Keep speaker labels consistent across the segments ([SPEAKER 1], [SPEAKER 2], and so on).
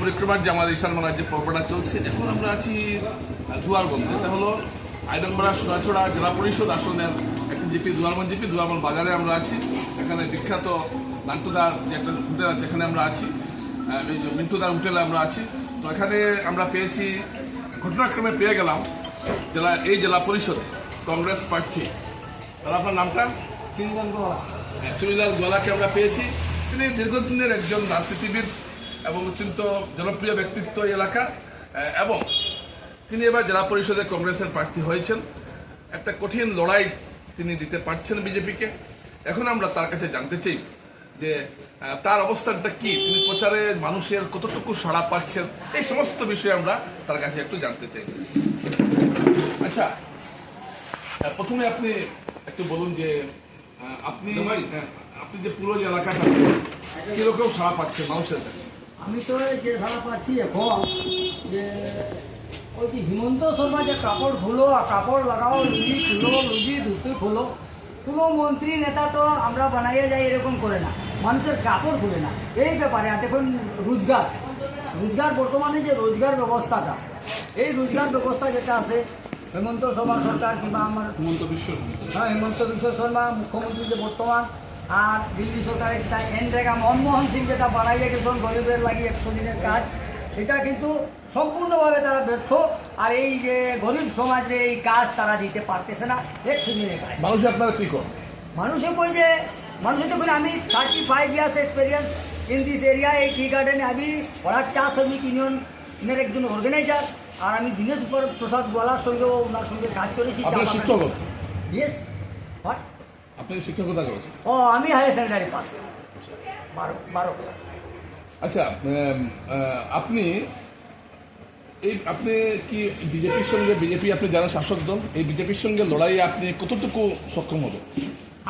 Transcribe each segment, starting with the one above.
[SPEAKER 1] পরিক্রমার যে আমাদের ঈশান মানার যে পর্বটা চলছে এখন আমরা আছি দুয়ারবন্দ। এটা হলো আইডাংবাড়া সোনাছড়া জেলা পরিষদ আসনের একটি জিপি দুয়ারবন জিপি দুয়ারবন বাজারে আমরা আছি। এখানে বিখ্যাত নান্টুদার যে একটা হোটেল আছে এখানে আমরা আছি। মিন্টুদার হোটেলে আমরা আছি। তো এখানে আমরা পেয়েছি ঘটনাক্রমে পেয়ে গেলাম জেলা এই জেলা পরিষদ কংগ্রেস প্রার্থী। তাহলে আপনার নামটা? হ্যাঁ, চুনিলাল গোয়ালাকে আমরা পেয়েছি। তিনি দীর্ঘদিনের একজন রাজনীতিবিদ এবং অত্যন্ত জনপ্রিয় ব্যক্তিত্ব এই এলাকার এবং তিনি এবার জেলা পরিষদে কংগ্রেসের প্রার্থী হয়েছেন। একটা কঠিন লড়াই তিনি দিতে পারছেন বিজেপিকে। এখন আমরা তার কাছে জানতে চাই যে তার অবস্থানটা কি? তিনি প্রচারে মানুষের কতটুকু সাড়া পাচ্ছেন? এই সমস্ত বিষয়ে আমরা তার কাছে একটু জানতে চাই। আচ্ছা প্রথমে আপনি একটু বলুন যে আপনি আপনি যে পুরো যে এলাকাটা কীরকম সাড়া পাচ্ছেন মানুষের কাছে?
[SPEAKER 2] আমি তো যে ধারা পাচ্ছি এখন যে ওই যে হিমন্ত শর্মা যে কাপড় খুলো আর কাপড় লাগাও লুজি খুলো লুজি ধুতি খুলো কোনো মন্ত্রী নেতা তো আমরা বানাইয়ে যাই এরকম করে না। মানুষের কাপড় খুলে না। এই ব্যাপারে আর দেখুন রোজগার। রোজগার বর্তমানে যে রোজগার ব্যবস্থাটা এই রোজগার ব্যবস্থা যেটা আছে হেমন্ত শর্মা সরকার কিংবা আমার
[SPEAKER 1] হিমন্ত বিশ্ব
[SPEAKER 2] হ্যাঁ হিমন্ত বিশ্ব শর্মা মুখ্যমন্ত্রী যে বর্তমান আর দিল্লি সরকারের যেটা এনরেগা মনমোহন সিং যেটা বাড়াইয়ে গেছেন গরিবের লাগি একশো দিনের কাজ এটা কিন্তু সম্পূর্ণভাবে তারা ব্যর্থ। আর এই যে গরিব সমাজে এই কাজ তারা দিতে পারতেছে না একশো দিনের কাজ।
[SPEAKER 1] মানুষ আপনারা কি করেন?
[SPEAKER 2] মানুষে কই যে মানুষে তো আমি thirty five years experience in this area এই টি গার্ডেনে আমি পড়ার চা শ্রমিক ইউনিয়নের একজন অর্গানাইজার আর আমি দীনেশ প্রসাদ গোয়ালার সঙ্গেও ওনার সঙ্গে কাজ করেছি ইয়েস হোয়াট
[SPEAKER 1] আপনি শিক্ষকতা করেছেন?
[SPEAKER 2] ও আমি হায়ার সেকেন্ডারি পাস বারো বারো ক্লাস
[SPEAKER 1] আচ্ছা আপনি এই আপনি কি বিজেপির সঙ্গে বিজেপি আপনি যারা শাসক দল এই বিজেপির সঙ্গে লড়াইয়ে আপনি কতটুকু সক্ষম হবেন?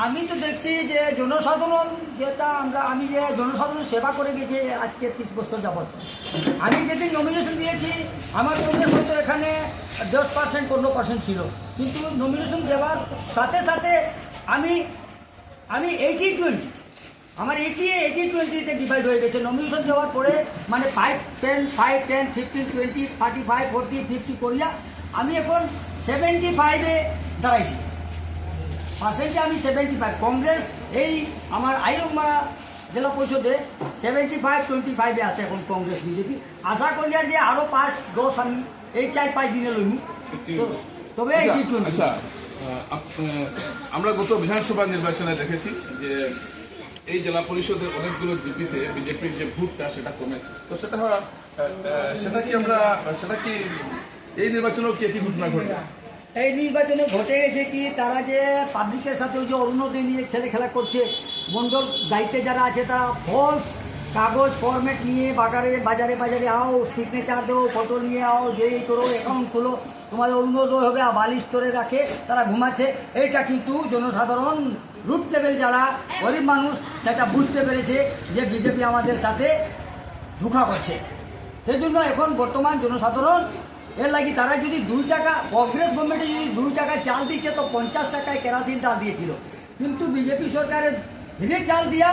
[SPEAKER 2] আমি তো দেখছি যে জনসাধারণ যেটা আমরা আমি যে জনসাধারণ সেবা করে গেছি আজকে তিরিশ বছর যাবত আমি যেদিন নমিনেশন দিয়েছি আমার কংগ্রেস হয়তো এখানে দশ পার্সেন্ট পনেরো পার্সেন্ট ছিল। কিন্তু নমিনেশন দেওয়ার সাথে সাথে আমি আমি এইটি টোয়েন্টি আমার এইটি এইটি টোয়েন্টিতে ডিভাইড হয়ে গেছে। নমিনেশন দেওয়ার পরে মানে five ten five ten fifteen twenty thirty five forty fifty করিয়া আমি এখন সেভেন্টি ফাইভে দাঁড়াইছি। পার্সেন্টে আমি সেভেন্টি ফাইভ কংগ্রেস এই আমার আইরংমারা জেলা পরিষদে সেভেন্টি ফাইভ টোয়েন্টি ফাইভে আছে এখন কংগ্রেস বিজেপি। আশা করি আর যে আরও পাঁচ দশ আমি এই চার পাঁচ দিনে লইমু। তো- তবে এই টি টোয়েন্টি
[SPEAKER 1] আমরা গত বিধানসভা নির্বাচনে দেখেছি যে এই জেলা পরিষদের অনেকগুলো জিপিতে বিজেপির যে ভোটটা সেটা কমেছে। তো সেটা সেটা কি আমরা, সেটা কি এই নির্বাচনেও কি একই ঘটনা ঘটবে?
[SPEAKER 2] এই নির্বাচনে ঘটে গেছে কি তারা যে পাবলিকের সাথে যে অরুণোদয় নিয়ে ছেলে খেলা করছে মন্ডল দায়িত্বে যারা আছে তারা ফলস কাগজ ফরম্যাট নিয়ে বাজারে বাজারে বাজারে আও সিগনেচার দেও ফটো নিয়ে আও, যেই করো অ্যাকাউন্ট খোলো, তোমাদের অরুণোদয় হবে বালিশ করে রাখে, তারা ঘুমাচ্ছে। এইটা কিন্তু জনসাধারণ রুট লেভেল যারা গরিব মানুষ, সেটা বুঝতে পেরেছে যে বিজেপি আমাদের সাথে ধোঁকা করছে। সেই জন্য এখন বর্তমান জনসাধারণ, এর লাগি তারা যদি দুই টাকা কংগ্রেস গভর্নমেন্টে যদি দুই টাকায় চাল দিচ্ছে, তো পঞ্চাশ টাকায় কেরাসিন চাল দিয়েছিল। কিন্তু বিজেপি সরকারের ধীরে চাল দিয়া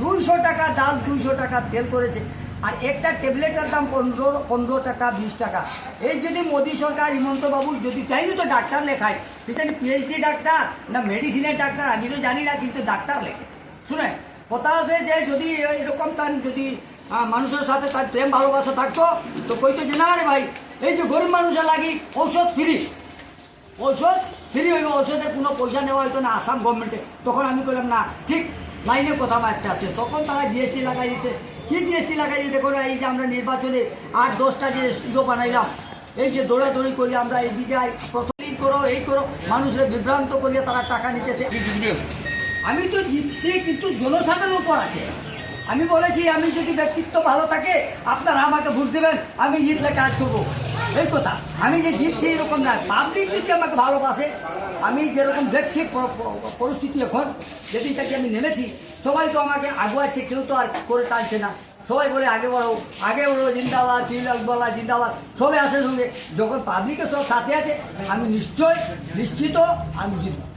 [SPEAKER 2] দুইশো টাকা ডাল, দুইশো টাকা তেল করেছে। আর একটা ট্যাবলেটের দাম পনেরো পনেরো টাকা, বিশ টাকা। এই যদি মোদী সরকার, হিমন্তবাবু যদি চাইনি তো ডাক্তার লেখায় সেটা পিএইচডি ডাক্তার না মেডিসিনের ডাক্তার, আমি তো জানি না, কিন্তু ডাক্তার লেখে। শুনে কথা আছে যে যদি এরকম তার যদি মানুষের সাথে তার প্রেম, ভালোবাসা থাকতো, তো কইতো যে, না রে ভাই, এই যে গরিব মানুষের লাগি ঔষধ ফ্রি ঔষধ ফ্রি হইব, ঔষধে কোনো পয়সা নেওয়া হইতো না, আসাম গভর্নমেন্টে তখন আমি বললাম না, ঠিক লাইনে কথা মারতে আছে তখন তারা জিএসটি লাগাই দিতে কি জিএসটি লাগাই দিতে করে এই যে আমরা নির্বাচনে আট দশটা যে সুযোগ বানাইলাম এই যে দৌড়াদৌড়ি করি আমরা এই দিকে প্রসলিং করো এই করো মানুষের বিভ্রান্ত করিয়ে তারা টাকা নিতেছে। আমি তো জিতছি কিন্তু জনসাধারণের উপর আছে। আমি বলেছি আমি যদি ব্যক্তিত্ব ভালো থাকে আপনারা আমাকে ভোট দেবেন আমি জিতলে কাজ করব। এই কথা, আমি যে জিতছি এরকম না। পাবলিক যদি আমাকে ভালোবাসে। আমি যেরকম দেখছি পরিস্থিতি এখন যেদিনটাকে আমি নেমেছি, সবাই তো আমাকে আগুয়াচ্ছে কেউ তো আর করে টানছে না। সবাই বলে, আগে বড়ো আগে বড়ো জিন্দাবাদ শ্রীলাল বলা, জিন্দাবাদ। সবাই আছে সঙ্গে, যখন পাবলিকের সব সাথে আছে, আমি নিশ্চয়, নিশ্চিত আমি জিতব।